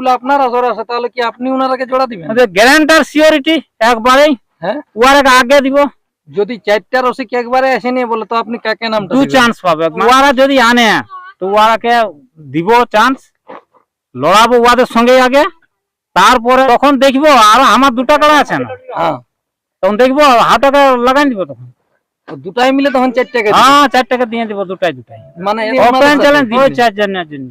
গুলো আপনার আসরে আছে তাহলে কি আপনি ওনারাকে জোড়া দিবেন? গ্যারান্টার সিওরিটি একবারেই হ্যাঁ? ওয়ার আগে দিব। যদি চারটা রসিক একবারে আসেনি বলে তো আপনি কাকে নামটা দু দিবেন? চান্স পাবে ওয়ারা যদি আনে তো ওয়ারাকে দিব চান্স লড়াবো ওয়াদের সঙ্গে আগে। তারপরে তখন দেখব আর আমার দুটা কাড়া আছে না। হ্যাঁ। তখন দেখব হাতটাকে লাগাই দিব তখন। তো দুটাই মিলে তখন চারটাকে দিবেন। হ্যাঁ চার টাকা দিয়ে দিব দুটাই দুটাই। মানে ওপেন চ্যালেঞ্জ দিবেন। ওই চার জনের জন্য।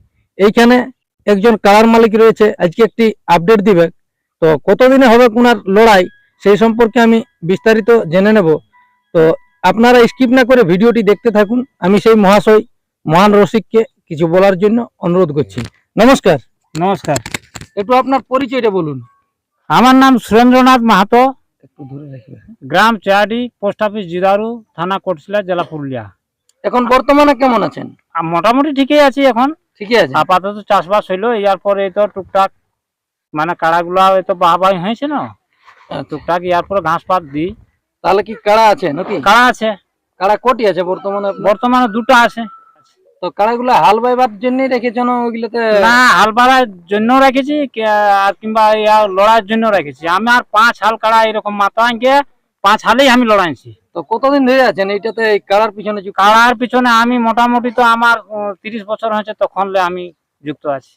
এইখানে একজন কারার মালিক রয়েছে আজকে একটি আপডেট দিবে। তো কতদিনে হবে কোনার লড়াই সেই সম্পর্কে আমি বিস্তারিত জেনে নেব। তো আপনারা স্কিপ না করে ভিডিওটি দেখতে থাকুন। আমি সেই মহাশয় মহান রসিককে কিছু বলার জন্য অনুরোধ করছি। নমস্কার। নমস্কার। একটু আপনার পরিচয়টা বলুন। আমার নাম সুরেন্দ্রনাথ মাহাতো। একটু ধরে রাখবে। গ্রাম চেয়াডি পোস্ট অফিস জিদারু থানা কোটশিলা জেলা পুরুলিয়া। এখন বর্তমানে কেমন আছেন? মোটামুটি ঠিকই আছি এখন। ঠিকই আছে। আপাতত চাষবাস হইল ইয়ার পরে তো টুকটাক মানে কাড়াগুলা তো বাহাবাহি হয়েছে না? টুকটাক ইয়ার পরে ঘাস পাত দিই। তাহলে কি কাড়া আছে নাকি? কাড়া আছে। কাড়া কোটি আছে বর্তমানে বর্তমানে দুটো আছে। তো কাড়াগুলো হাল বাইবার জন্যই রেখেছেন ওইগুলোতে? না হাল বাড়ার জন্য রেখেছি আর কিংবা ইয়া লড়াইয়ের জন্য রেখেছি। আমি আর পাঁচ হাল কাড়া এরকম মাথা আঁকে পাঁচ হালেই আমি লড়াইছি। তো কতদিন ধরে আছেন? এইটাতে এই কাড়ার পিছনে? কাড়ার পিছনে আমি মোটামুটি তো আমার তিরিশ বছর হয়েছে তখন আমি যুক্ত আছি।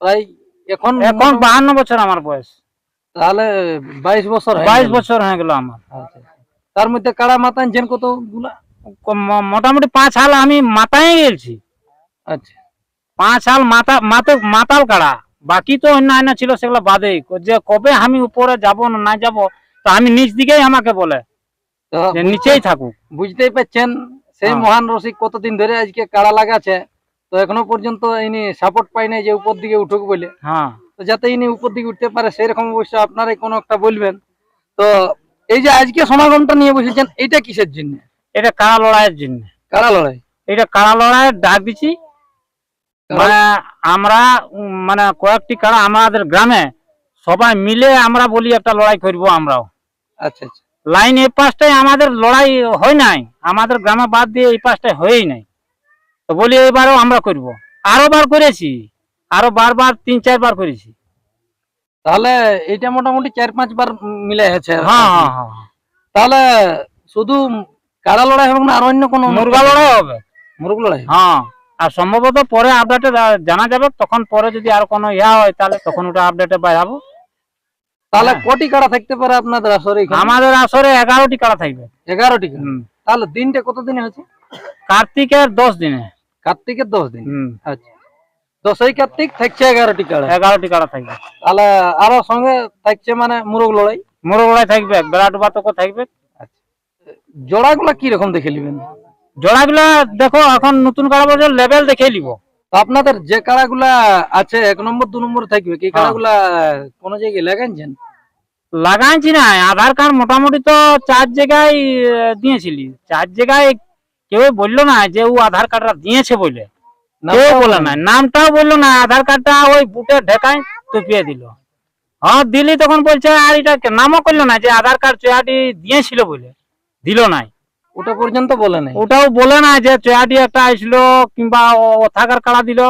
প্রায় এখন এখন বাহান্ন বছর আমার বয়স। তাহলে বাইশ বছর বাইশ বছর হয়ে গেল আমার। আচ্ছা। তার মধ্যে কাড়া মাথা আনছেন কতগুলা? মোটামুটি পাঁচ হাল আমি মাথায় গেছি। আচ্ছা। পাঁচ হাল মাথা মাথা মাতাল কাড়া বাকি তো অন্যান্য ছিল সেগুলো বাদে যে কবে আমি উপরে যাব না যাব তো আমি নিচ দিকেই আমাকে বলে। নিচেই থাকুক। বুঝতেই পারছেন সেই হ্যাঁ। মহান রসিক কতদিন ধরে আজকে কাড়া লাগাছে তো এখনও পর্যন্ত ইনি সাপোর্ট পাই নাই যে উপর দিকে উঠুক বলে। হ্যাঁ। তো যাতে ইনি উপর দিকে উঠতে পারে সেরকম অবশ্য আপনারাই কোনো একটা বলবেন। তো এই যে আজকে সমাগমটা নিয়ে বসেছেন এটা কিসের জন্য? এটা কাড়া লড়াইয়ের জন্য। কাড়া লড়াই? এটা কাড়া লড়াইয়ের ডাক দিছি মানে আমরা মানে কয়েকটি কাড়া আমাদের গ্রামে সবাই মিলে আমরা বলি একটা লড়াই করব আমরাও। আচ্ছা আচ্ছা। লাইন এই পাশটায় আমাদের লড়াই হয় নাই। আমাদের গ্রামে বাদ দিয়ে এই পাশটায় হয়েই নাই। তো বলি এবারও আমরা করব। আরও বার করেছি। আরও বারবার তিন চারবার করেছি। তাহলে এটা মোটামুটি চার পাঁচ বার মিলে হয়েছে হ্যাঁ হ্যাঁ হ্যাঁ। তাহলে শুধু কাড়া লড়াই হবে না আর অন্য কোনো মুরগা লড়াই? হবে। মুরগ লড়াই? হ্যাঁ। আর সম্ভবত পরে আপডেটে জানা যাবে তখন পরে যদি আর কোনো ইয়া হয় তাহলে তখন ওটা আপডেটে বাড়াবো। তাহলে হ্যাঁ। কটি কাড়া থাকতে পারে আপনাদের আসরে আমাদের আসরে এগারোটি কাড়া থাকবে। এগারোটি তাহলে দিনটা কত দিনে হচ্ছে কার্তিকের দশ দিনে। কার্তিকের দশ দিন? আচ্ছা। দশই কার্তিক থাকছে এগারোটি কাড়া। এগারোটি কাড়া থাকবে। তাহলে আরও সঙ্গে থাকছে মানে মুরগ লড়াই? মুরগ লড়াই থাকবে বেড়াট বাতকও থাকবে। জোড়াগুলা কি রকম দেখে নেবেন? জোড়াগুলা দেখো এখন নতুন কাড়া বছর লেভেল দেখে নিব। আপনাদের যে কাড়াগুলা আছে এক নম্বর দু নম্বর থাকবে কি হ্যাঁ। কাড়াগুলা কোন জায়গায় লাগাইছেন? লাগাইছি না আধার কার্ড মোটামুটি তো চার জায়গায় দিয়েছিলি। চার জায়গায় কেউ বলল না যে ও আধার কার্ডটা দিয়েছে বলে। কেউ নামটাও না নামটাও বলল না আধার কার্ডটা ওই বুটে ঢেকায় টুপিয়ে দিল। হ্যাঁ দিলি তখন বলছে আর এটা নামও করল না যে আধার কার্ড চয়াটি দিয়েছিল বলে দিল নাই। ওটা পর্যন্ত বলে নাই। ওটাও বলে না যে চয়াটি একটা আসলো কিংবা ও- ও থাকার কাড়া দিল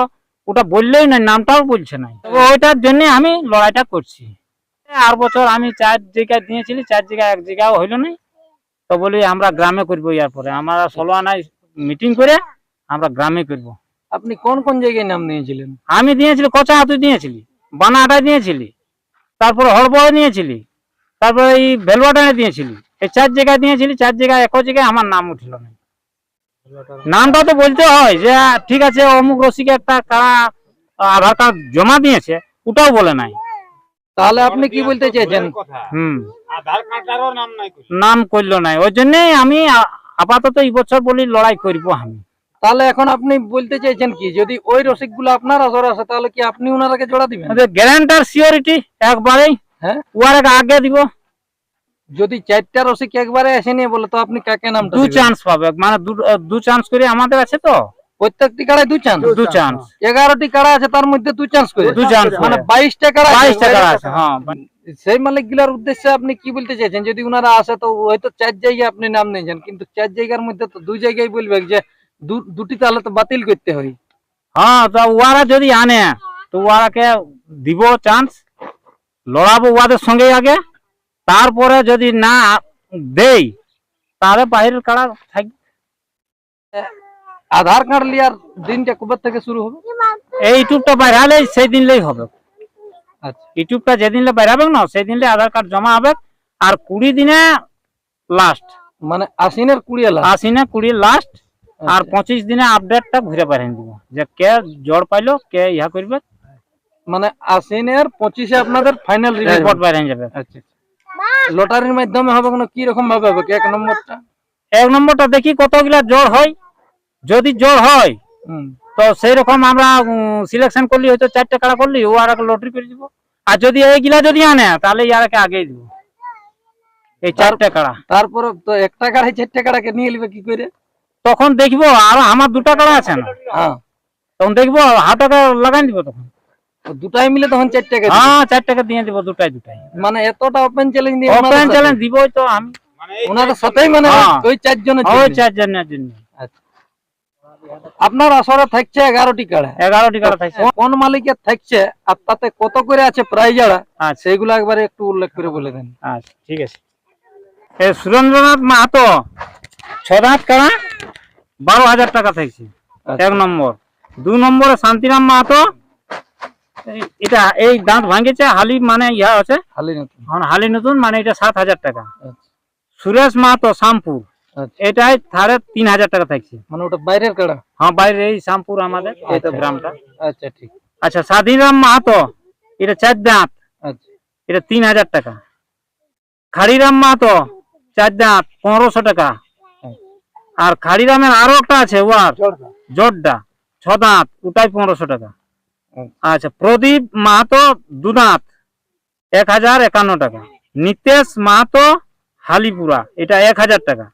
ওটা বললেই না নামটাও বলছে না ওইটার জন্য আমি লড়াইটা করছি। আর বছর আমি চার জায়গায় দিয়েছিলি চার জায়গায় এক জায়গাও হইল না তো বলি আমরা গ্রামে করব ইয়ার পরে। আমরা ষোলো আনায় মিটিং করে আমরা গ্রামে করব। আপনি কোন কোন জায়গায় নাম নিয়েছিলেন আমি দিয়েছিলি কচা হাতু দিয়েছিলি বানাহাটায় দিয়েছিলি তারপরে হড়বড়ে নিয়েছিলি তারপরে এই ভেলুয়াটানে দিয়েছিলি। এই চার জায়গায় দিয়েছিলি চার জায়গায় এক জায়গায় আমার নাম উঠল না। নামটা তো বলতে হয় যে ঠিক আছে অমুক রসিকে একটা কারা আধার কার্ড জমা দিয়েছে ওটাও বলে নাই। তাহলে আপনি কি বলতে চেয়েছেন? হুম। নাম করল নাই। ওই জন্যই আমি আপাতত এই বছর বলি লড়াই করব আমি। তাহলে এখন আপনি বলতে চাইছেন কি যদি ওই রসিকগুলো আপনার আসরে আছে তাহলে কি আপনি ওনারাকে জোড়া দিবেন? গ্যারান্টার সিওরিটি একবারেই হ্যাঁ? উয়ার আগে দিব। যদি চারটা রসিক একবারে এসে নিয়ে বলে তো আপনি কাকে নাম দু চান্স পাবে। মানে দু- চান্স করে আমাদের আছে তো? প্রত্যেকটি কাড়ায় দু চান্স দু চান্স এগারোটি কাড়া আছে তার মধ্যে দু চান্স করে। দু chance মানে বাইশটা কাড়া বাইশ আছে, টাকা বাইরে- আছে হ্যাঁ। সেই মালিকগুলার উদ্দেশ্যে আপনি কি বলতে চাইছেন? যদি ওনারা আসে তো হয়তো চার জায়গায় আপনি নাম নিয়েছেন কিন্তু চার জায়গার মধ্যে তো দুই জায়গায় বলবে যে দুটি তাহলে তো বাতিল করতে হয়। হ্যাঁ তো ওয়ারা যদি আনে তো ওয়ারাকে দিব চান্স লড়াবো ওয়াদের সঙ্গে আগে। তারপরে যদি না দেই তাহলে বাইরের কাড়া থাকবে আধার কার্ড লিয়ার দিনটা কবে থেকে শুরু হবে? এই ইউটিউবটা বাইরালে সেই দিনলেই হবে। আচ্ছা। ইউটিউবটা যেদিনলে বাইরাবে না সেই দিনলে আধার কার্ড জমা হবে। আর কুড়ি দিনে লাস্ট মানে আশ্বিনের কুড়ি আশিনে কুড়ি লাস্ট আর আচ্ছা। পঁচিশ দিনে আপডেটটা ঘুরে পাঠিয়ে দিব। যে কে জড় পাইলো কে ইহা করবে। মানে আশ্বিনের পঁচিশে আপনাদের ফাইনাল রিপোর্ট বাইরে যাবে। আচ্ছা। লটারির মাধ্যমে হবে কোনো কি রকম ভাবে হবে? এক নম্বরটা? এক নম্বরটা দেখি কতগুলা জ্বর হয়। যদি জ্বর হয় তো সেই রকম আমরা সিলেকশন করলি হয়তো চারটে কাড়া করলি ও আর লটারি করে দিব। আর যদি এইগুলা যদি আনে তাহলে ইয়ারকে আগেই দিব। এই চারটে কাড়া। তারপর তো একটা কাড়াই চারটে কাড়াকে নিয়ে নিবে কি করে? তখন দেখব আর আমার দুটা কাড়া আছে না। হ্যাঁ। তখন দেখব হাতটা লাগাই দিব তখন। দুটাই মিলে তখন চার টাকা হ্যাঁ চার টাকা দিয়ে দিব দুটাই দুটাই। মানে এতটা ওপেন চ্যালেঞ্জ দিয়ে ওপেন চ্যালেঞ্জ দিবই তো আমি। ওনাদের সাথেই মানে হ্যাঁ। ওই চারজনের ওই জন্য। চার জনের জন্য। আচ্ছা। আপনার আসরে থাকছে এগারোটি কাড়া। এগারোটি কাড়া থাকছে। কোন মালিকের থাকছে আর তাতে কত করে আছে প্রাইজ যারা আচ্ছা। সেইগুলো একবারে একটু উল্লেখ করে বলে দেন। আচ্ছা ঠিক আছে। এ সুরেন্দ্রনাথ মাহাতো ছদাঁত কাড়া বারো হাজার টাকা থাকছে। আচ্ছা। এক নম্বর। দু নম্বরে শান্তিরাম মাহাতো এটা এই দাঁত ভাঙেছে হালি মানে ইহা আছে। খালি নতুন। হালি নতুন মানে এটা সাত হাজার টাকা। আচ্ছা। সুরেশ মাহাতো শ্যামপুর আচ্ছা। এটাই সাড়ে তিন হাজার টাকা থাকছে। মানে ওটা বাইরের কাড়া? হ্যাঁ বাইরে এই শ্যামপুর আমাদের এটা গ্রামটা। আচ্ছা ঠিক। আচ্ছা স্বাধীনরাম মাহাতো এটা চার দাঁত। আচ্ছা। এটা তিন হাজার টাকা। খাড়িরাম মাহাতো চার দাঁত পনেরোশো টাকা। আর খাড়িরামের আরও একটা আছে ওয়ার। জোরডা ছ দাঁত ওটাই পনেরোশো টাকা। আচ্ছা প্রদীপ মাহাতো দু দাঁত এক হাজার একান্ন টাকা। নিতেশ মাহাতো হালিপুরা, এটা এক হাজার টাকা।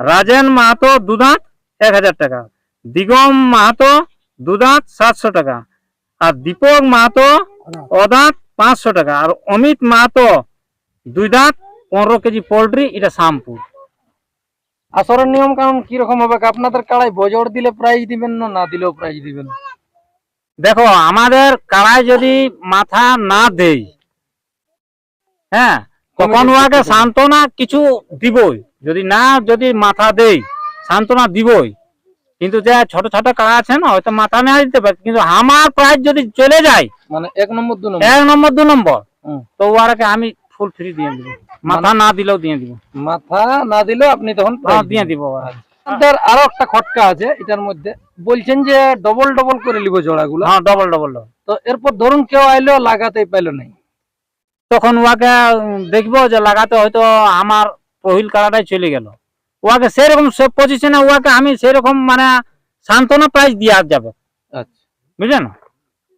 রাজেন মাহাতো দু দাঁত এক হাজার টাকা। দিগম মাহাতো দু দাঁত সাতশো টাকা। আর দীপক মাহাতো অদাঁত পাঁচশো টাকা। আর অমিত মাহাতো দুই দাঁত পনেরো কেজি পোল্ট্রি, এটা শ্যামপুর। আসরের নিয়ম কানুন কীরকম হবে? আপনাদের কাড়াই বজর দিলে প্রাইজ দিবেন না না দিলেও প্রাইজ দিবেন দেখো আমাদের কাড়ায় যদি মাথা না দেই হ্যাঁ তখন উহাকে সান্ত্বনা কিছু দিবই। যদি না যদি মাথা দেই সান্ত্বনা দিবই। কিন্তু যে ছোট ছোট কাড়া আছে না হয়তো মাথা না দিতে পারে কিন্তু আমার প্রাইজ যদি চলে যায় মানে এক নম্বর দু নম্বর। এক নম্বর দু নম্বর। তো উহাকে আমি ফুল ফ্রি দিয়ে দিব। মাথা না দিলেও দিয়ে দিব। মাথা না দিলেও আপনি তখন দিয়ে দিব। আপনাদের আরও একটা খটকা আছে এটার মধ্যে। বলছেন যে ডবল ডবল করে জোড়াগুলো। হ্যাঁ ডবল ডবল তো এরপর ধরুন কেউ আইলো লাগাতেই পাইলো নাই। তখন উম, দেখব যে লাগাতে হয়তো আমার পহিল কাড়াটাই চলে গেল। সেরকম সে পজিশনে আমি সেরকম মানে সান্ত্বনা প্রাইজ দেওয়া যাবে। আচ্ছা। বুঝলেন?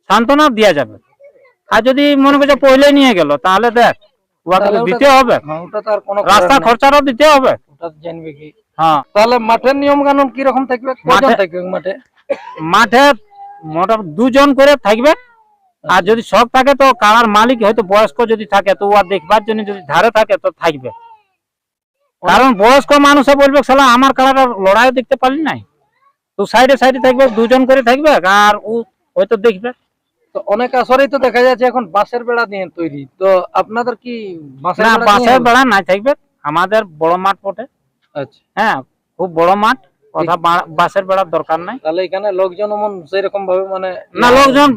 সান্ত্বনা দেওয়া যাবে। আর যদি মনে করছে পহিলে নিয়ে গেল তাহলে দেখ ওটা- দিতে হবে। হ্যাঁ, রাস্তা। খরচাটাও দিতে হবে। ওটা জানবে কি? হ্যাঁ। তাহলে মাঠের নিয়ম কানুন কি রকম থাকবে? কজন মাঠে- থাকবে মাঠে? মাঠে মোটামুটি দুজন করে থাকবে। আর যদি শখ থাকে তো কারার মালিক হয়তো বয়স্ক যদি থাকে তো দেখবার জন্য যদি ধারে থাকে তো থাকবে। কারণ বয়স্ক মানুষে বলবে সালা আমার কারাটা লড়াই দেখতে পারলি নাই। তো সাইডে সাইডে থাকবে দুজন করে থাকবে আর ও হয়তো দেখবে। তো অনেক আসরেই তো দেখা যাচ্ছে এখন বাঁশের বেড়া দিয়ে তৈরি। তো আপনাদের কি বাঁশের বেড়া বাসের হবে? বেড়া নাই থাকবে আমাদের বড় মাঠ পটে হ্যাঁ খুব বড় মাঠ কথা বা- বাঁশের বেড়ার দরকার নাই। তাহলে এখানে লোকজন সেরকম ভাবে মানে না লোকজন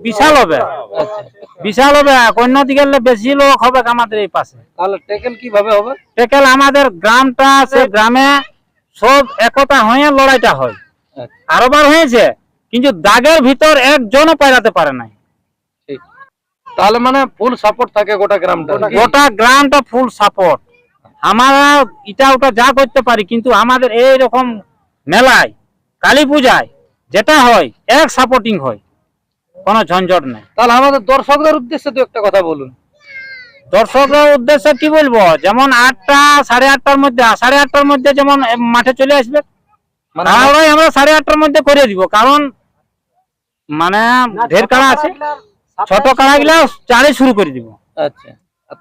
বিশাল হবে। আচ্ছা। বিশাল হবে অন্য দিকে বেশি লোক হবে আমাদের এই পাশে? তাহলে টেকেল কীভাবে হবে? টেকেল আমাদের গ্রামটা সে গ্রামে সব একতা হয়ে লড়াইটা হয়। আচ্ছা। আরোবার হয়েছে কিন্তু দাগের ভিতর একজনও পাইরাতে পারে নাই। ঠিক। তাহলে মানে ফুল সাপোর্ট থাকে গোটা গ্রামটা গোটা গ্রামটা ফুল সাপোর্ট আমরা এটা ওটা যা করতে পারি কিন্তু আমাদের এই রকম মেলায় কালী পূজায় যেটা হয় এক সাপোর্টিং হয়। কোনো ঝঞ্ঝট নেই। তাহলে আমাদের দর্শকদের উদ্দেশ্যে তো একটা কথা বলুন। দর্শকের উদ্দেশ্যে কি বলব? যেমন আটটা সাড়ে আটটার মধ্যে সাড়ে আটটার মধ্যে যেমন মাঠে চলে আসবে মানে তাহলে আমরা সাড়ে আটটার মধ্যে করে দিব। কারণ মানে ঢের কাড়া আছে। ছোট কাড়া গুলা চারে শুরু করে দিব। আচ্ছা।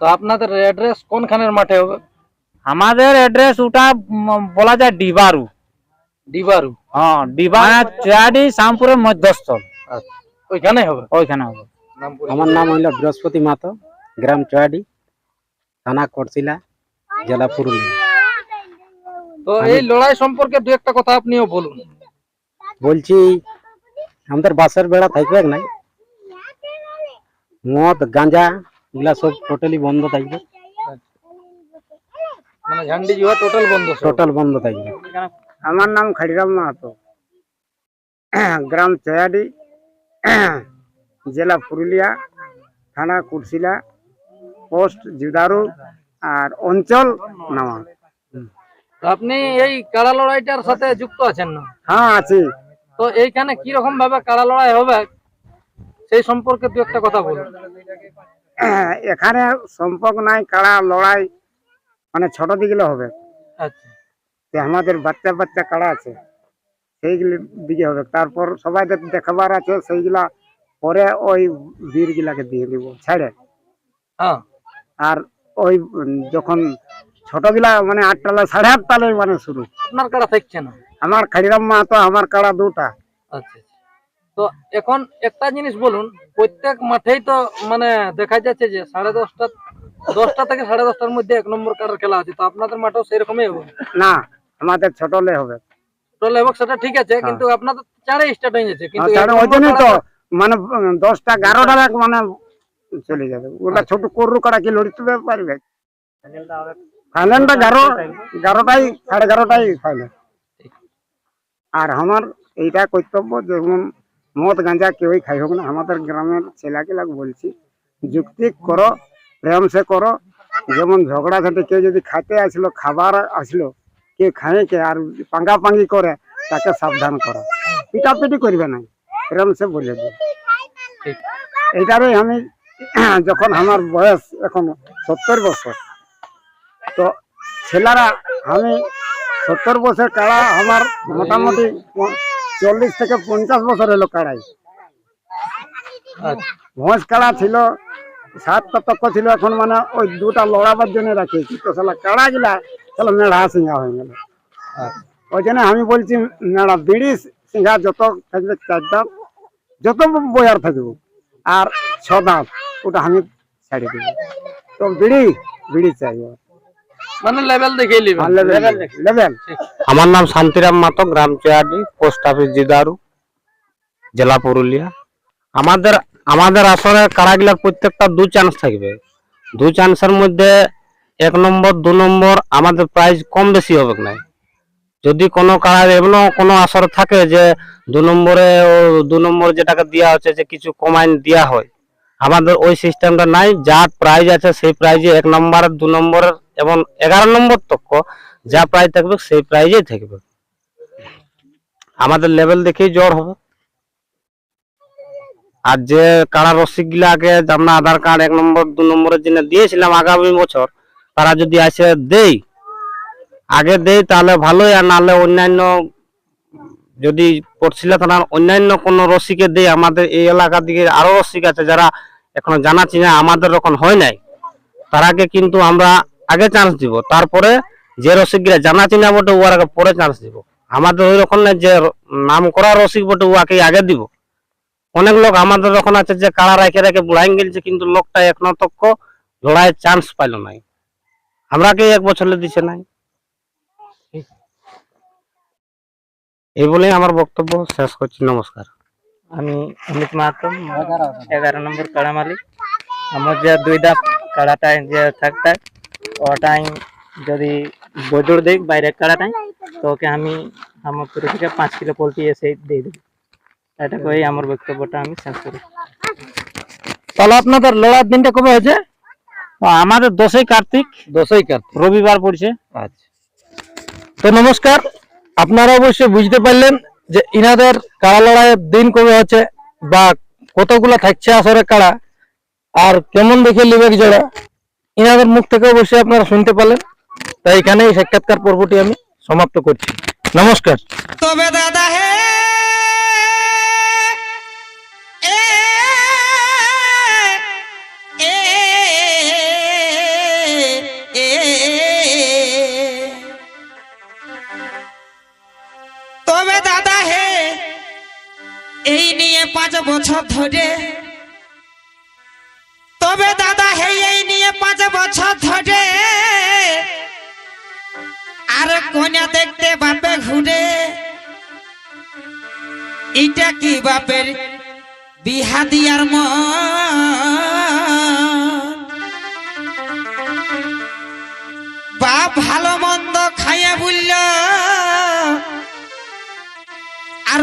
তো আপনাদের অ্যাড্রেস কোনখানের মাঠে হবে? আমাদের অ্যাড্রেস ওটা বলা যায় ডিবারু। ডিবারু? হ্যাঁ ডিবা চারি শ্যামপুরের মধ্যস্থল। আচ্ছা ওইখানে হবে? ওইখানে হবে। আমার নাম হইল বৃহস্পতি মাতো গ্রাম চয়াডি থানা করছিলা জেলা পুরুলিয়া। তো এই লড়াই সম্পর্কে দু একটা কথা আপনিও বলুন। বলছি আমাদের বাসের বেড়া থাকবে নাই? মদ গাঁজা এগুলা সব টোটালি বন্ধ থাকবে। মানে ঝান্ডি জুয়া টোটাল বন্ধ টোটাল বন্ধ থাকবে। আমার নাম খাড়িরাম মাহাতো। গ্রাম চয়াডি জেলা পুরুলিয়া থানা কুরশিলা পোস্ট জিদারু আর অঞ্চল নামা। তো আপনি এই কাড়া লড়াইটার সাথে যুক্ত আছেন না? হ্যাঁ আছি। তো এইখানে কি রকম ভাবে কাড়া লড়াই হবে সেই সম্পর্কে দু একটা কথা বলুন। এখানে সম্পর্ক নাই কাড়া লড়াই মানে ছোট দিকে হবে। আচ্ছা। আমাদের বাচ্চা বাচ্চা কাড়া আছে সেইগুলি দিকে হবে। তারপর সবাই দেখাবার আছে সেইগুলা পরে ওই বীর গুলাকে দিয়ে দিব ছাড়ে। হ্যাঁ। আর ওই যখন ছোটগুলা মানে আটটালে সাড়ে আটটালে মানে শুরু। আপনার কাড়া থাকছে না? আমার খাড়িরাম মা তো আমার কাড়া দুটা। আচ্ছা তো এখন একটা জিনিস বলুন প্রত্যেক মাঠেই তো মানে দেখা যাচ্ছে যে সাড়ে দশটা দশটা থেকে সাড়ে দশটার মধ্যে এক নম্বর কার্ডের খেলা আছে তো আপনাদের মাঠেও সেরকমই হবে? না আমাদের ছোটলে হবে। টোটাল এবং সেটা ঠিক আছে কিন্তু আপনাদের চারে স্টার্ট হয়ে যাচ্ছে কিন্তু আর ওই জন্যই তো মানে দশটা এগারোটা মানে চলে যাবে। ওটা ছোট করু কাড়া কি লড়িতে পারবে? ফাইনালটা এগারো এগারোটাই সাড়ে এগারোটাই ফাইনাল আর আমার এইটা কর্তব্য যেমন মদ গাঁজা কেউই খাই হোক না আমাদের গ্রামের ছেলেকে বলছি যুক্তি করো প্রেম সে করো। যেমন ঝগড়া ঝাঁটি কেউ যদি খাতে আসলো খাবার আসলো কে খায় কে আর পাঙ্গা পাঙ্গি করে তাকে সাবধান করো। পিটাপিটি করবে না। প্রেম সে বলে দিই। এইটারই আমি যখন আমার বয়স এখন সত্তর বছর তো ছেলেরা আমি সত্তর বছর কাড়া আমার মোটামুটি চল্লিশ থেকে পঞ্চাশ বছর হলো কাড়াই। আচ্ছা। ভোঁস কাড়া ছিল সাত তক্ক ছিল এখন মানে ওই দুটা লড়াবার জন্য রাখি কিন্তু শালা কাড়া গিলা তাহলে মেঢ়া সিঙ্গা হয়ে গেল। আচ্ছা ওই জন্য আমি বলছি মেঢ়া বিড়ি সিঙ্গা যত থাকবে চার দাঁত যত বয়ার থাকবে। আর ছ দাঁত ওটা আমি ছাড়ি দেবো। তো বিড়ি বিড়ি চাই মানে লেভেল দেখে নেবেন লেভেল লেভেল আমার নাম শান্তিরাম মাতো গ্রাম চেয়ারডি পোস্ট অফিস জিদারু জেলা পুরুলিয়া। আমাদের আমাদের আসলে কারাগুলার প্রত্যেকটা দু চান্স থাকবে। দু চান্সের মধ্যে এক নম্বর, দু নম্বর আমাদের প্রাইস কম বেশি হবে না যদি কোনো কারার এমনও কোনো আসর থাকে যে দু নম্বরে ও দু নম্বর যেটাকে দেওয়া হচ্ছে যে কিছু কমাইন দেওয়া হয়, আমাদের ওই সিস্টেমটা নাই যা প্রাইজ আছে সেই প্রাইজে এক নম্বর, দু নম্বরের এবং এগারো নম্বর তক্ক যা প্রাইজ থাকবে সেই প্রাইজেই থাকবে। আমাদের লেভেল দেখেই জ্বর হবে। আর যে কারা রসিক গুলাকে আমরা আধার কার্ড এক নম্বর, দু নম্বরের জন্য দিয়েছিলাম আগামী বছর, তারা যদি আসে দেই, আগে দেই তাহলে ভালোই, আর নাহলে অন্যান্য যদি পড়ছিল থানার অন্যান্য কোনো রসিকে দেই, আমাদের এই এলাকার দিকে আরও রসিক আছে যারা এখনও জানা চিনা আমাদের এখন হয় নাই। তারাকে কিন্তু আমরা আগে চান্স দিব, তারপরে যে রসিকগুলা জানা চিনা বটে উয়ার আগে পরে চান্স দিব। আমাদের ওই রকম না যে নাম করা রসিক বটে উয়াকে আগে দিব। অনেক লোক আমাদের যখন আছে যে কাড়া রাখে রেখে বুড়াই গেছে কিন্তু লোকটা এখনও তক্ক লড়াইয়ের চান্স পাইল নাই। আমরাকে এক বছর দিছে নাই। এই বলেই আমার বক্তব্য শেষ করছি। নমস্কার। আমি অমিত মাহাতো, এগারো নম্বর কাড়া মালিক। আমার যে দুই দাঁত কাড়াটায় যে থাকতে ওটাই যদি বজুর দিই, বাইরের কাড়াটাই তো ওকে আমি আমার তরফ থেকে পাঁচ কিলো পোলট্রি এসে দিয়ে দেবো। এটা করেই আমার বক্তব্যটা আমি শেষ করি। তাহলে আপনাদের লড়াইয়ের দিনটা কবে হয়েছে? আমাদের দশই কার্তিক দশই কার্তিক। রবিবার পড়ছে। আচ্ছা। তো নমস্কার আপনারা অবশ্যই বুঝতে পারলেন যে ইনাদের কাড়া লড়াইয়ের দিন কবে হচ্ছে বা কতগুলা থাকছে আসরে কাড়া আর কেমন দেখে লিবেক জোড়া ইনাদের মুখ থেকে অবশ্যই আপনারা শুনতে পারলেন। তাই এখানে এই সাক্ষাৎকার পর্বটি আমি সমাপ্ত করছি। নমস্কার। তবে দাদা হে পাঁচ বছর ধরে। তবে দাদা হে এই নিয়ে পাঁচ বছর ধরে। আর কন্যা দেখতে বাপে ঘুরে। এটা কি বাপের বিহা দিয়ার মন? বাপ ভালো মন্দ খাইয়া বলল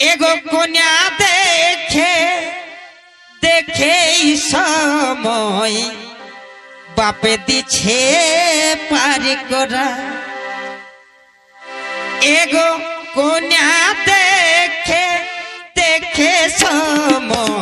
এগো কন্যা দেখে দেখে সময় বাপে দিছে পারি করা এগো কন্যা দেখে দেখে সময়